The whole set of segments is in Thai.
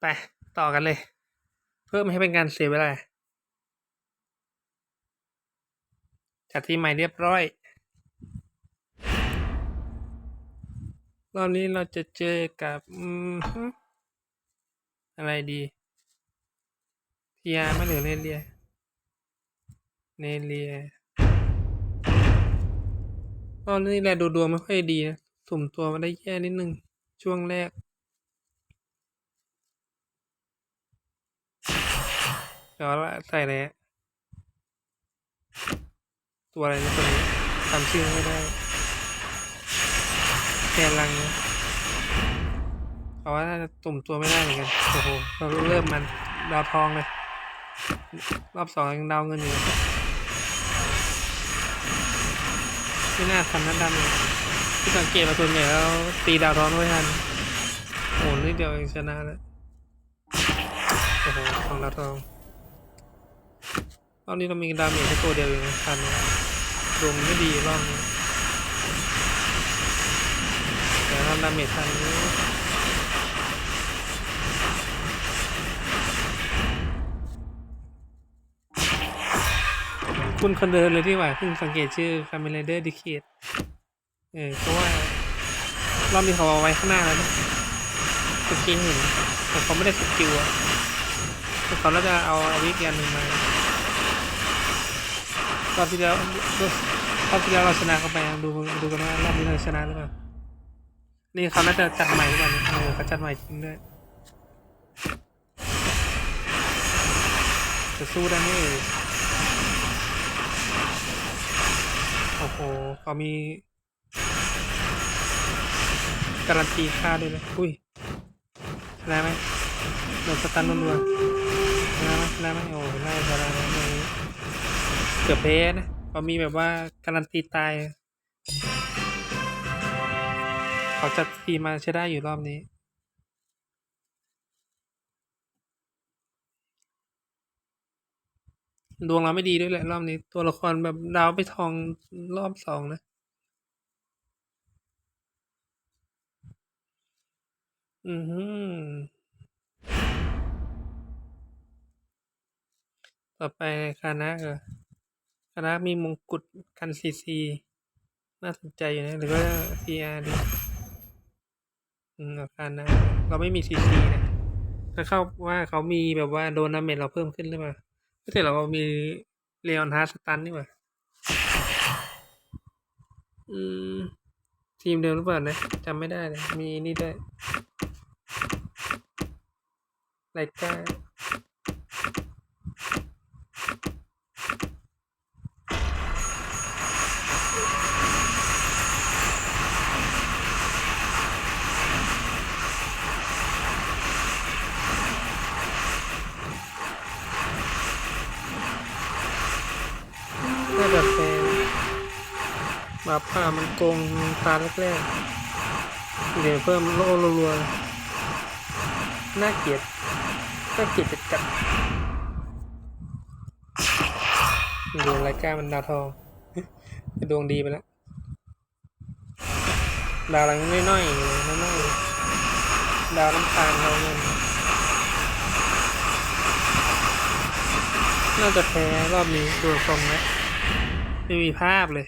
ไป ต่อกันเลย เพิ่มให้เป็นการเสียเวลาจัดที่ใหม่เรียบร้อย รอบนี้เราจะเจอกับอะไรดีทีอาร์ไม่หรือเนเลีย เนเลียตอนนี้แหละดูดวงไม่ค่อยดีนะ สุ่มตัวมาได้แย่นิดนึง ช่วงแรก เดี๋ยวใส่อะไรอะตัวอะไรนะตัวนี้จำชื่อไม่ได้แกลังนะเพราะว่าน่าจะตุ่มตัวไม่ได้เหมือนกัน โอ้โห เราเริ่มมันดาวทองเลย รอบสองยังดาวเงินอยู่ไม่น่าทันนัดดำเลยที่สังเกตมาส่วนใหญ่แล้วตีดาวทองไม่ทันโอ้โหนิดเดียวเองชนะแล้วโอ้โหของดาวทอง อบนี้เรามีดาเมจแค่ตัวเดียวเองนะทันนะดวงไม่ดีรอบนี้แต่ทำดาเมจทันนี้คุณคนเดินเลยที่ว่าเพิ่งสังเกตชื่อคาเมเลเดอร์ดิเคทเออเพราะว่า รอบนี้เขาเอาไว้ข้างหน้าแล้วนะสกิลเห็นแต่เขาไม่ได้สกิลอะแต่เขาน่าจะเอาอวิกอีกอันหนึ่งมา รอบที่แล้วรอบที่แล้วเราชนะเข้าไปดูดูกันว่ารอบนี้เราชนะหรือเปล่านี่เขาน่าจะจัดใหม่หรือเปล่าเออเขาจัดใหม่จริงด้วยจะสู้ได้ไหมโอ้โหเขามีการันตีค่าด้วยนะอุ้ยชนะไหมโดนสตันรัวๆชนะไหมชนะไหมโอ้น่าจะชนะนะอย่างนี้ เกือบแพ้นะเขามีแบบว่าการันตีตายเขาจัดทีมมาใช้ได้อยู่รอบนี้ ดวงเราไม่ดีด้วยแหละรอบนี้ ตัวละครแบบดาวไปทองรอบสองนะอือหือต่อไปคานะเหรอ คานะมีมงกุฎกันซีซีน่าสนใจอยู่นะ หรือว่าพีอาร์ดีอืมอาคารนะ เราไม่มีซีซีนะถ้าเข้าว่าเขามีแบบว่าโดนดาเมจเราเพิ่มขึ้นหรือเปล่าไม่ใช่เรามีเลออนฮาร์สตันนี่หว่าอืม ทีมเดิมหรือเปล่านะจำไม่ได้เลยมีนี่ด้วยไลก้าน่าจะแฟน หมาป่ามันโกงตาแรกๆเดี๋ยวเพิ่มโล่รัวๆน่าเกลียดน่าเกลียดจัดจัดดูรายกามันดาวทองดวงดีไปแล้วดาวอะไรน้อยๆน้อยๆดาวน้ำตาลเราเงินน่าจะแพ้รอบนี้ดูทรงนะไม่มีภาพเลย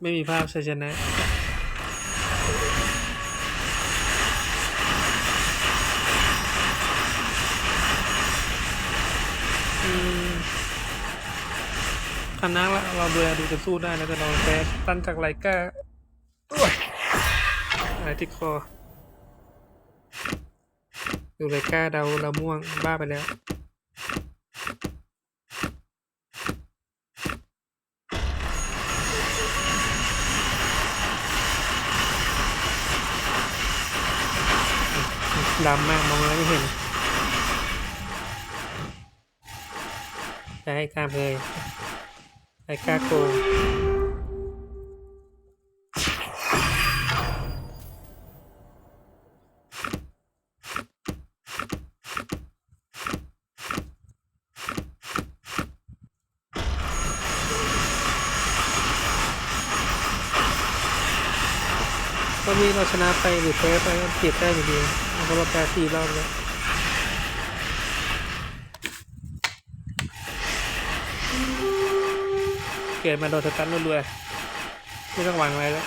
ไม่มีภาพชัยชนะอืมคณะละเราดูแลดูจะสู้ได้นะแต่เราแพ้ตันจากไลก้าอุ๊ยอะไรที่คอ ดูไลก้าเดาเราม่วงบ้าไปแล้ว ดำมากมองแล้วไม่เห็นจะให้กล้ามเลยไอ้กล้าโกง ต้นนี้เราชนะไปหรือแพ้ไปก็เก็บได้อยู่ดีเพราะเราแพ้สี่รอบแล้วเกิดมาโดนสตันรัวๆไม่ต้องหวังอะไรแล้ว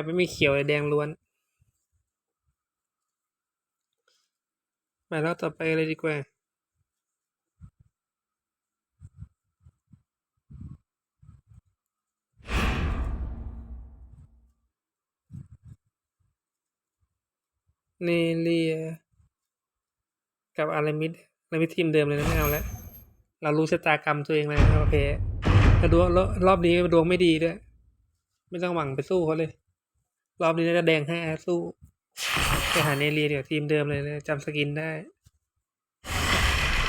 แบบไม่มีเขียวเลยแดงล้วน มาแล้วต่อไปเลยดีกว่าเนเลีย กับอารามิดอารามิดทีมเดิมเลยนะไม่เอาแล้ว เรารู้ชะตากรรมตัวเองเลยนะครับเพแต่ดวงรอบนี้ดวงไม่ดีด้วย ไม่ต้องหวังไปสู้เขาเลย รอบนี้น่าจะแดงให้อาสู้ไปหาเนเรียเดี๋ยวทีมเดิมเลยนะจำสกินได้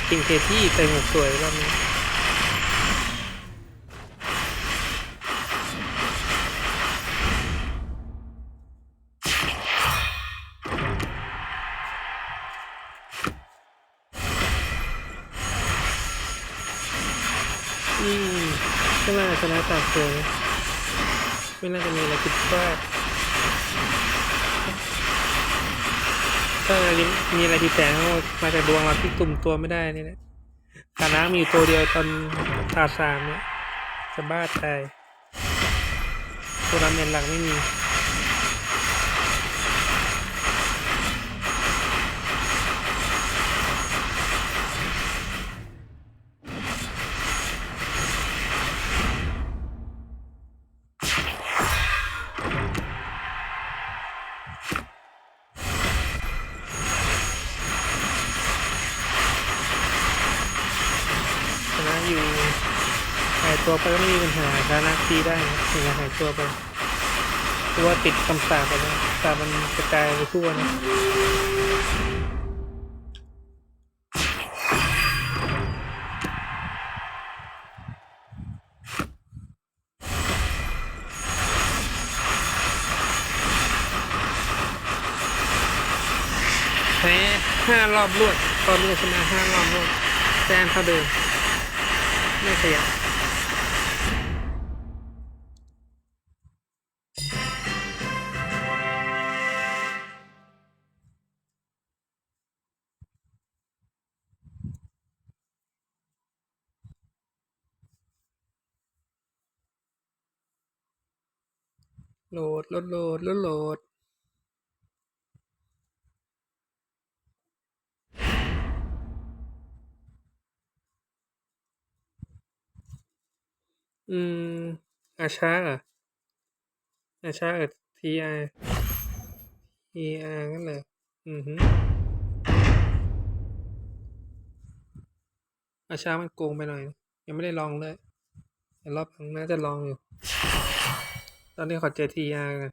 คิงเคที่เต็มหมวกสวยรอบนี้อืมก็น่าชนะตากเสือนะไม่น่าจะมีอะไรผิดพลาด ถ้ามีอะไรทิศแต่งก็มาจากดวงเราที่ตุ่มตัวไม่ได้นี่แหละฐานะมีอยู่ตัวเดียวตอนตาสามเนี่ยจะบ้าตายตัวรามเมนหลังไม่มี ชนะอยู่หายตัวไปก็ไม่มีปัญหาชนะ ทีได้นะถึงจะหายตัวไปเพราะว่าติดคำสาปไปแล้วสาปมันกระจายไปทั่วนะแพ้ห้ารอบรวด ตอนนี้ชนะห้ารอบรวดแต้มเท่าเดิม ไม่ขยับ โหลดโหลดโหลดโหลดโหลดอืมอาชาอะอาชากับทีอาร์ทีอาร์งั้นเลยอือฮึอาชามันโกงไปหน่อย ยังไม่ได้ลองเลยแต่รอบหลังน่าจะลองอยู่ อนนี้ขอเจอทีอาร์กัน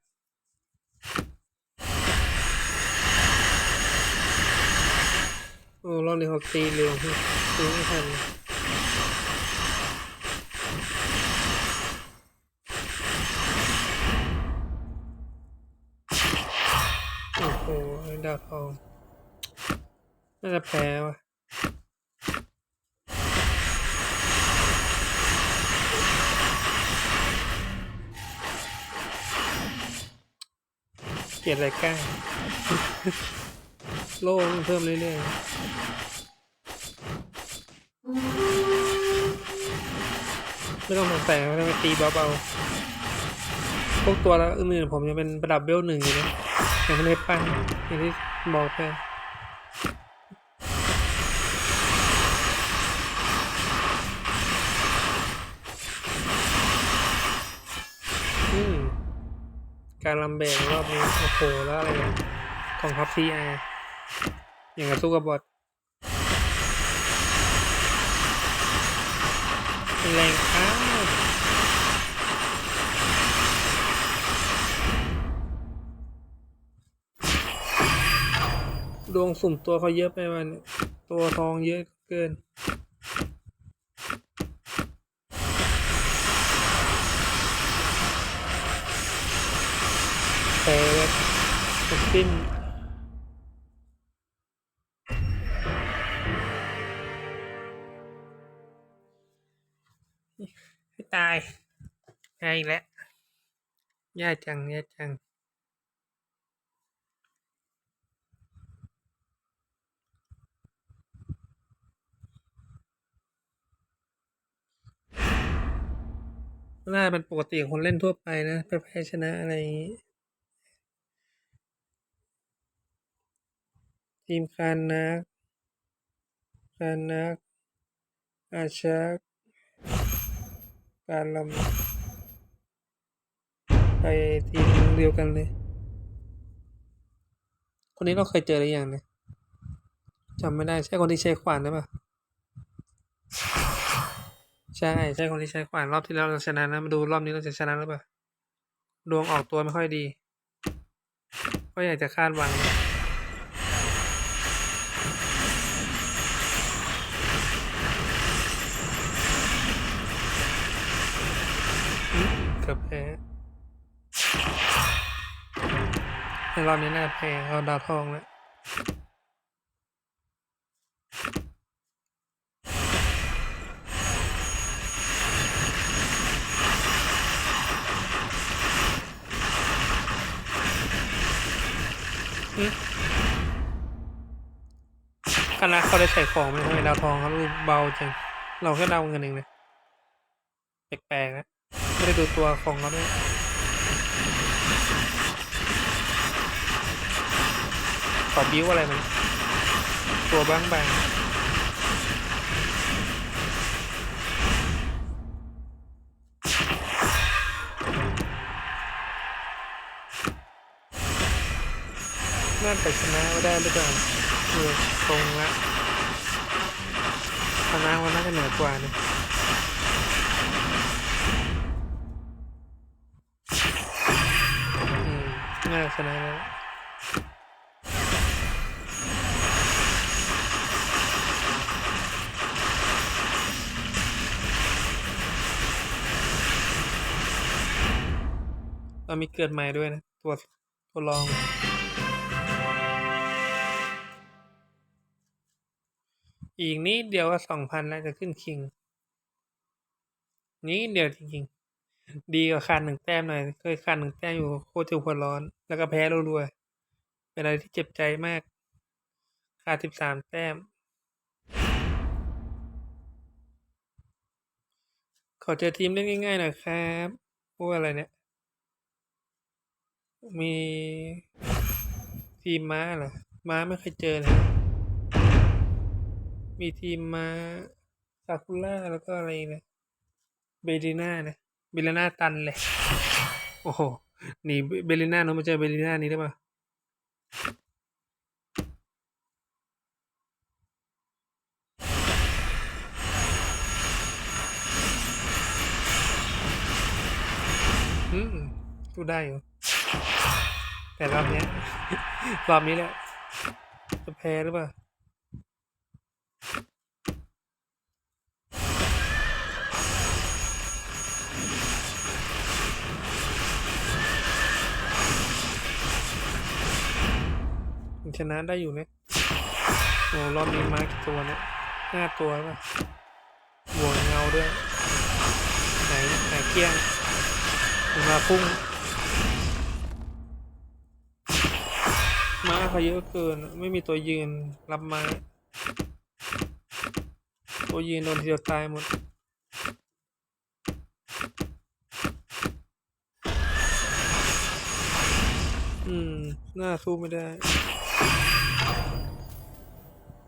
โอ้รอบนี้เขาตีเร็วพี่ตีไม่ทันโอ้โหดาวทองน่าจะแพ้ว่ะ กลียนอะไรกล้าโล่งเพิ่มเรื่อยๆไม่ต้องสงสัยว่าทำไมตีเบาๆพวกตัวละอื่นๆผมยังเป็นระดับเบลหนึ่งอยู่นะยังไม่ได้ปั้นอย่างที่บอกไปอืม การลำแบกรอบนี้โอ้โหแล้วอะไรเนี่ยของทัพซีอาอย่างกับสู้กับบอทแรงอ้าวดวงสุ่มตัวเขาเยอะไปมันตัวทองเยอะเกิน อ จบ สิ้นให้ตายแพ้อีกแล้วแย่จังแย่จังน่าเป็นปกติของคนเล่นทั่วไปนะแพ้ชนะอะไรอย่างนี้ ทีมคานนักคานนัก อาชัก การลำไปทีมเดียวกันเลย คนนี้เราเคยเจอหรือยังเนี่ยจำไม่ได้ใช่คนที่ใช้ขวานหรือเปล่าใช่ใช่คนที่ใช้ขวานรอบที่แล้วเราชนะนะมาดูรอบนี้เราจะชนะหรือเปล่าดวงออกตัวไม่ค่อยดี ก็อยากจะคาดหวังเกือบแพ้ใน รอบนี้น่าจะแพ้เขาดาวทองแล้วคณะเขาได้ใส่ของไหมทำไมดาวทองเขาดูเบาจัง เราแค่เดาเงินเองนะแปลกๆนะ ไม่ได้ดูตัวของเขาด้วย อบิ้วอะไรมัน ตัวบางบางน่าจะชนะไม่ได้หรือเปล่าเออตรงละชนะวันน่าจะเหนือกว่านะอืมน่าชนะแล้ว เรามีเกิดใหม่ด้วยนะตัวตัวรอง อีกนิดเดียวก็สองพันแล้วจะขึ้นคิง นี้เดียวจริงๆ ดีกว่าขาดหนึ่งแต้มหน่อย เคยขาดหนึ่งแต้มอยู่โคตรจะหัวร้อน แล้วก็แพ้รัวๆ เป็นอะไรที่เจ็บใจมากขาดสิบสามแต้มขอเจอทีมเล่นง่ายๆหน่อยครับพวกอะไรเนี่ย มีทีมม้าเหรอ ม้าไม่เคยเจอเลยมีทีมม้าซากุระแล้วก็อะไรนะ เบลิน่านะ เบลิน่าตันเลย โอ้โห หนีเบลิน่าเนอะมาเจอเบลิน่านี้ได้ปะอืมสู้ได้อยู่ แต่รอบนี้รอบนี้แหละจะแพ้หรือเปล่าชนะได้อยู่เนี่ยโอ้รอบนี้มากี่ตัวเนี่ยห้าตัวป่ะบวเงาด้วย ไหนไหนเกี้ยงมาพุ่ง ม้าเขาเยอะเกิน ไม่มีตัวยืนรับไม้ ตัวยืนโดนทีเดียวตายหมดอืม น่าสู้ไม่ได้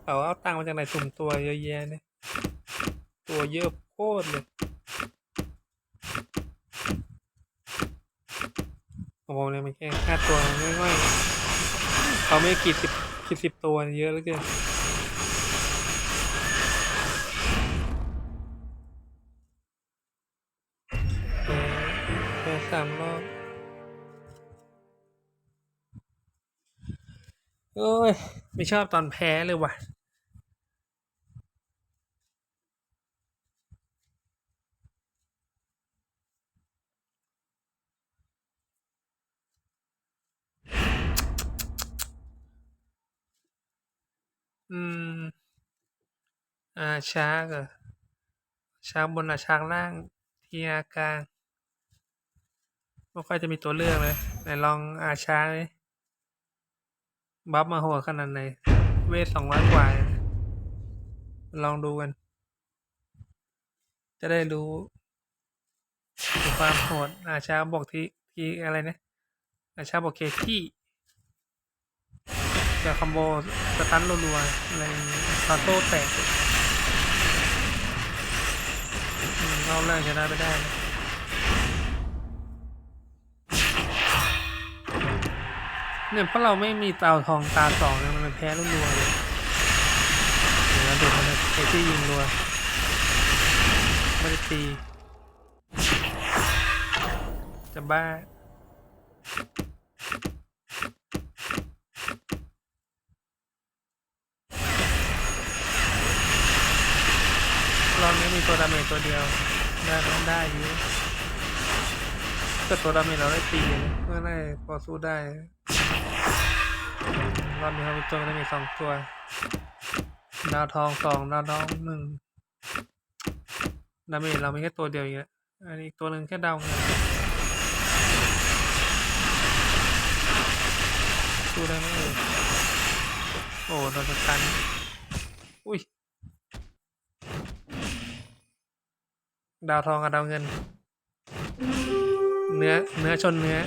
เอาเอาตังค์มาจากไหนสุ่มตัวเยอะแยะเนี่ย ตัวเยอะโคตรเลยของผมเนี่ยมันแค่ห้าตัวง่อยๆ เขาไม่กี่สิบกี่สิบตัวเยอะเหลือเกินแพ้แพ้สามรอบโอ้ย ไม่ชอบตอนแพ้เลยว่ะ อืม อ่าชากเหรอชาร์กบนอะชาร์กล่าง ทีอากลางไม่ค่อยจะมีตัวเลือกเลย ไหนลองอาชาร์กดิบัฟมาโหดขนาดไหน เวทสองร้อยกว่า ลองดูกัน จะได้รู้ความโหดอาชากบอกที่ที่อะไรนะอาชากบอกเคที่ จะคอมโบสตันรัวๆอะไรคาโต้แตกอืมรอบแรกชนะไปได้เนี่ยเพราะเราไม่มีเตาทองตาสองเนี่ยมันแพ้รัวๆเลยเดี๋ยวเราดูมันเคที่ยิงรัวไม่ได้ตีจะบ้า รอบนี้ มีตัวดาเมจตัวเดียว ได้ไหมได้อยู่ก็ตัวดาเมจเราได้ตีเมื่อได้พอสู้ได้รอบนี้เราเป็นตัวดาเมจสองตัวดาวทองสองดาวทองหนึ่งดาเมจเรามีแค่ตัวเดียวอย่างเงี้ยอันนี้ตัวหนึ่งแค่ดาวเงินสู้ได้ไหมเอ่ยโอ้โดนสตันอุ้ย ดาวทองกับดาวเงิน เนื้อ เนื้อชนเนื้อ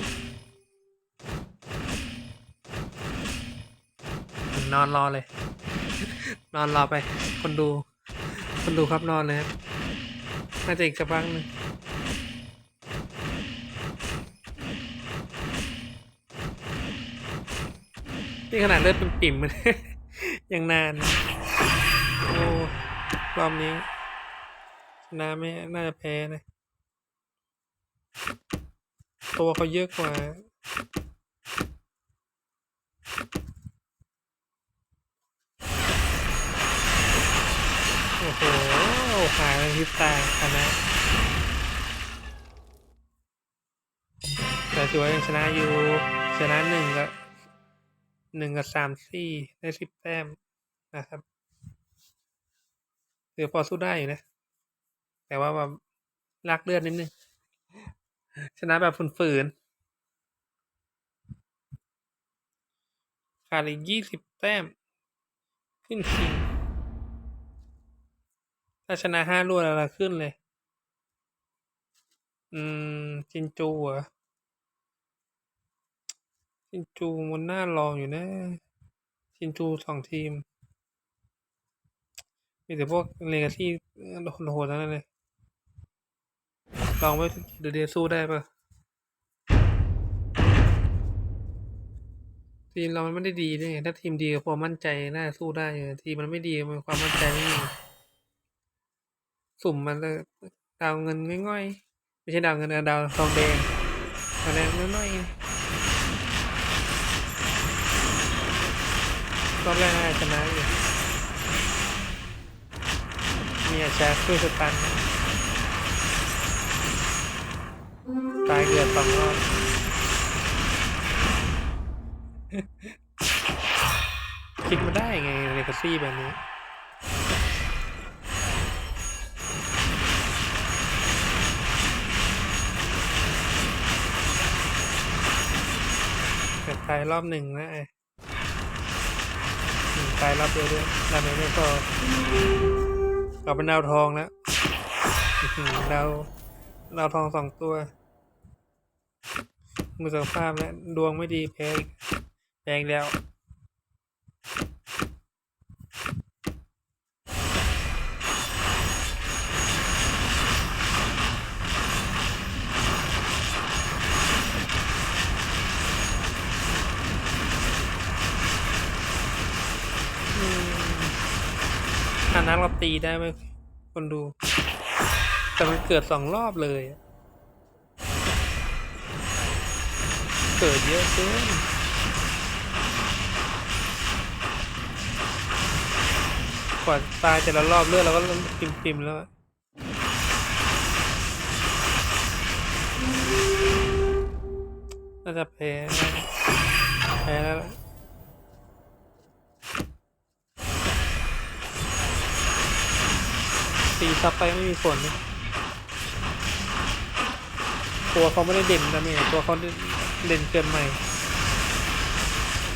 นอนรอเลย นอนรอไป คนดู คนดูครับนอนเลยครับน่าจะอีกสักพักหนึงนี่ขนาดเลือดเป็นปิ่มมันยังนาน โอ้รอบนี้ นะไม่น่าจะแพ้นะ ตัวเขาเยอะกว่า โอ้โหหายไปพริบตาชนะแต่ถือว่ายังชนะอยู่ ชนะหนึ่งกับหนึ่งกับสามสี่ได้สิบแต้มนะครับถือพอสู้ได้อยู่นะ แต่ว่าแบบลากเลือดนิดนึง ชนะแบบฝืนๆขาดอีกยี่สิบแต้ม ขึ้นคิง ถ้าชนะห้ารวดแล้วเราขึ้นเลย อืม จินจูเหรอจินจูมันน่าลองอยู่นะ จินจูสองทีม มีแต่พวกเลกาที่โหดๆทั้งนั้นเลย ลองไว้เดี๋ยวเดียสู้ได้ปะทีมเรามันไม่ได้ดีด้วยไงถ้าทีมดีก็พอมั่นใจน่าสู้ได้อยู่ทีมมันไม่ดีมันความมั่นใจไม่มีสุ่มมันเลยดาวเงินง่อยๆไม่ใช่ดาวเงินนะดาวทองแดงทองแดงน้อยๆรอบแรกน่าจะชนะอยู่มีอาชาช่วยสตัน ตายเกือบสองรอบคิดมาได้ไงเลกาซี่แบบนี้แต่ตายรอบหนึ่งนะไอ้ตายรอบเดียวด้วยดาเมจไม่พอเอาเป็นดาวทองแล้วดาวดาวทองสองตัว มือสภาพแล้วดวงไม่ดีแพ้แพ้อีกแล้วอืมอันนั้นเราตีได้ไหมคนดู แต่มันเกิดสองรอบเลยอะ เกิดเยอะเกินกว่าตายแต่ละรอบเลือดเราก็ปิมปิมๆแล้วน่าจะแพ้นะแพ้แล้วตีซับไปไม่มีผลนตัวเขาไม่ได้เด่นดาเมจตัวเขา เด่นเกินใหม่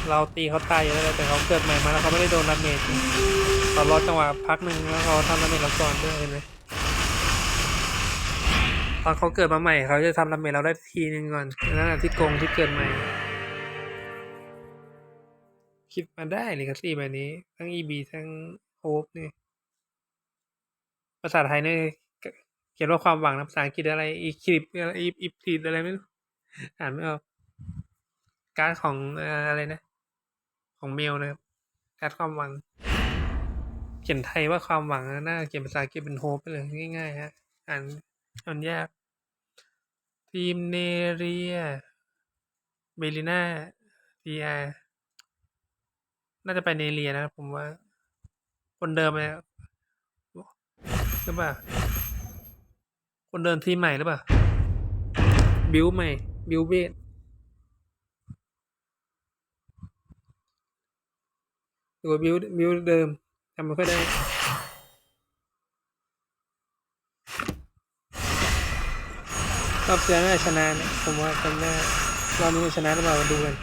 เราตีเขาตายอยู่แล้วแต่เขาเกิดใหม่มาแล้วเขาไม่ได้โดนดาเมจเขารอจังหวะพักหนึ่งแล้วเขาทำดาเมจเราก่อนด้วยเห็นไหมตอนเขาเกิดมาใหม่เขาจะทำดาเมจเราได้ทีนึงก่อนนั่นแหละที่โกงที่เกิดใหม่คิดมาได้เลยครับสี่แบบนี้ ทั้ง EB ทั้งโฮปนี่ภาษาไทยเนี่ยเขียนว่าความหวังนะภาษาอังกฤษอะไร อีคลิปอะไรอีอีพีอะไรไม่รู้อ่านไม่ออก การดของอะไรนะ ของเมลนะครับการดความหวัง เขียนไทยว่าความหวังนะน่าเขียนภาษาอังกฤษเป็นโฮปไปเลยง่ายๆฮะอ่านอ่านยาก ทีมเนเรียเบลิน่าทีอาน่าจะไปเนเรียนะครับผมว่า คนเดิมเลยหรือเปล่า คนเดินทีมใหม่หรือเปล่า บิวใหม่ บิวเบส ตัวบิวบิวเดิมทำไม่ค่อยได้ รอบเสือน่าชนะนะผมว่าจำได้รอบนี้มันชนะหรือเปล่ามาดูกัน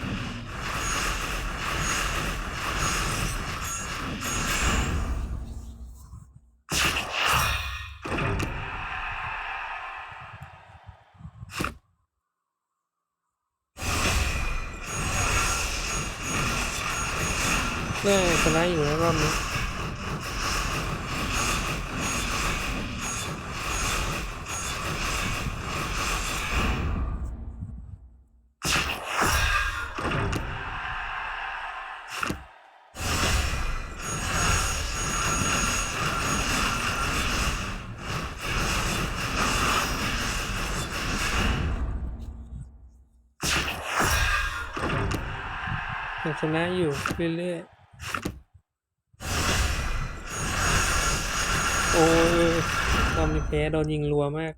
น่าจะชนะอยู่นะ รอบนี้ชนะอยู่เรื่อยๆ โอ้ยรอบนี้แพ้โดนยิงรัวมาก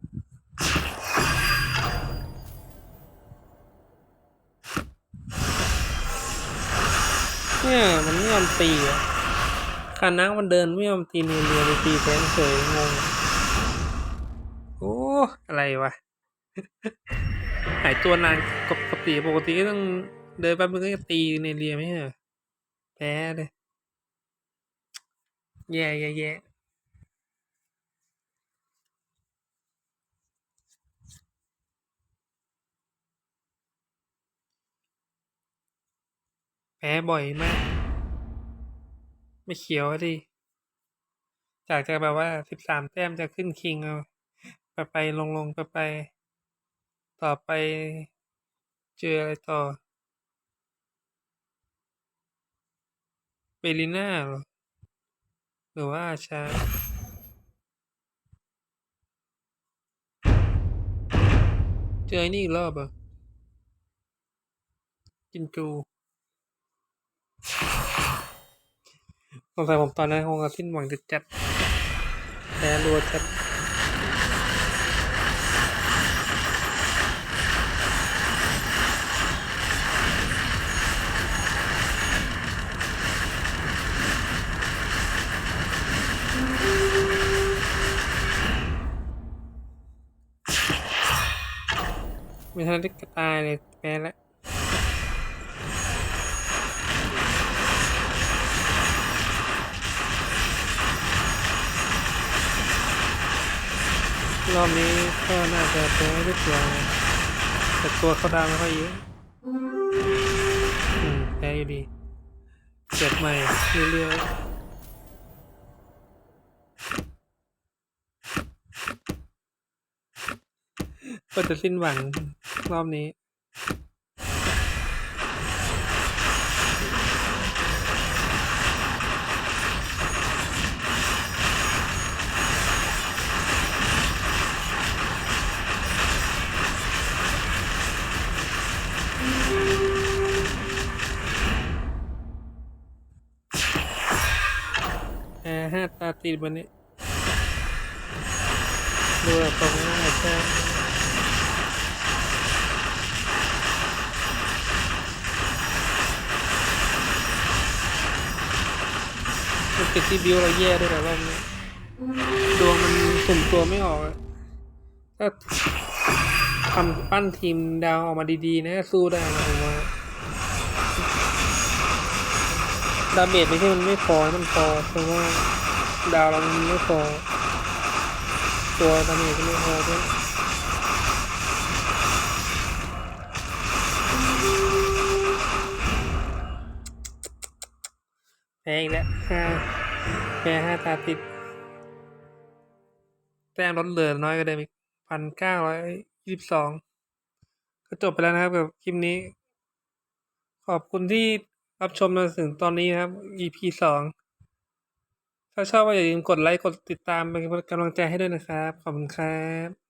เนี่ยมันไม่ยอมตีอะคานักมันเดินไม่ยอมตีเนียเรียไปตีแทงเฉยงง โอ้ อะไรวะ หายตัวนานปกติปกติก็ต้องเดินแป๊บนึงก็จะตีเนเรียไม่ใช่เหรอแพ้เลย แย่แย่แย่ แพ้บ่อยมาก ไม่เขียวดิจากจะแบบว่าสิบสามแต้มจะขึ้นคิงเอาไปไปลงลงไปไป ต่อไป เจออะไรต่อเบลิน่าหรอ หรือว่าอาชาเจอไอ้นี่อีกรอบอะกินจู งสัยผมตอนนั้นคงจะสิ้นหวังจะจัดแพ้รัวจัดไม่ทันได้กระตายเลยแพ้แล้ว รอบนี้ก็น่าจะแพ้ด้วยตัวแต่ตัวเขาดาวไม่ค่อยเยอะอืมแพ้อยู่ดีเก็บใหม่เรื่อยๆก็จะสิ้นหวังรอบนี้ ตาติดวันนี้ดูแบบตรงหน้าใช่มันติดที่บิวเราแย่ด้วยแหละรอบนี้ดวงมันสุ่มตัวไม่ออกถ้าทำปั้นทีมดาวออกมาดีๆ นะ สู้ได้นะผมว่าดาเมจไม่ใช่มันไม่พอ มันพอเพราะว่า ดาวเรามันไม่พอตัวดาเมจก็ไม่พอด้วยแพ้อีกแล้วห้าแพ้ห้าตาติด แต้มลดเหลือน้อยกว่าเดิมอีกพันเก้าร้อยยี่สิบสองก็จบไปแล้วนะครับกับคลิปนี้ ขอบคุณที่รับชมมาถึงตอนนี้นะครับ EP สอง ถ้าชอบก็อย่าลืมกดไลค์กดติดตามเป็นกำลังใจให้ด้วยนะครับ ขอบคุณครับ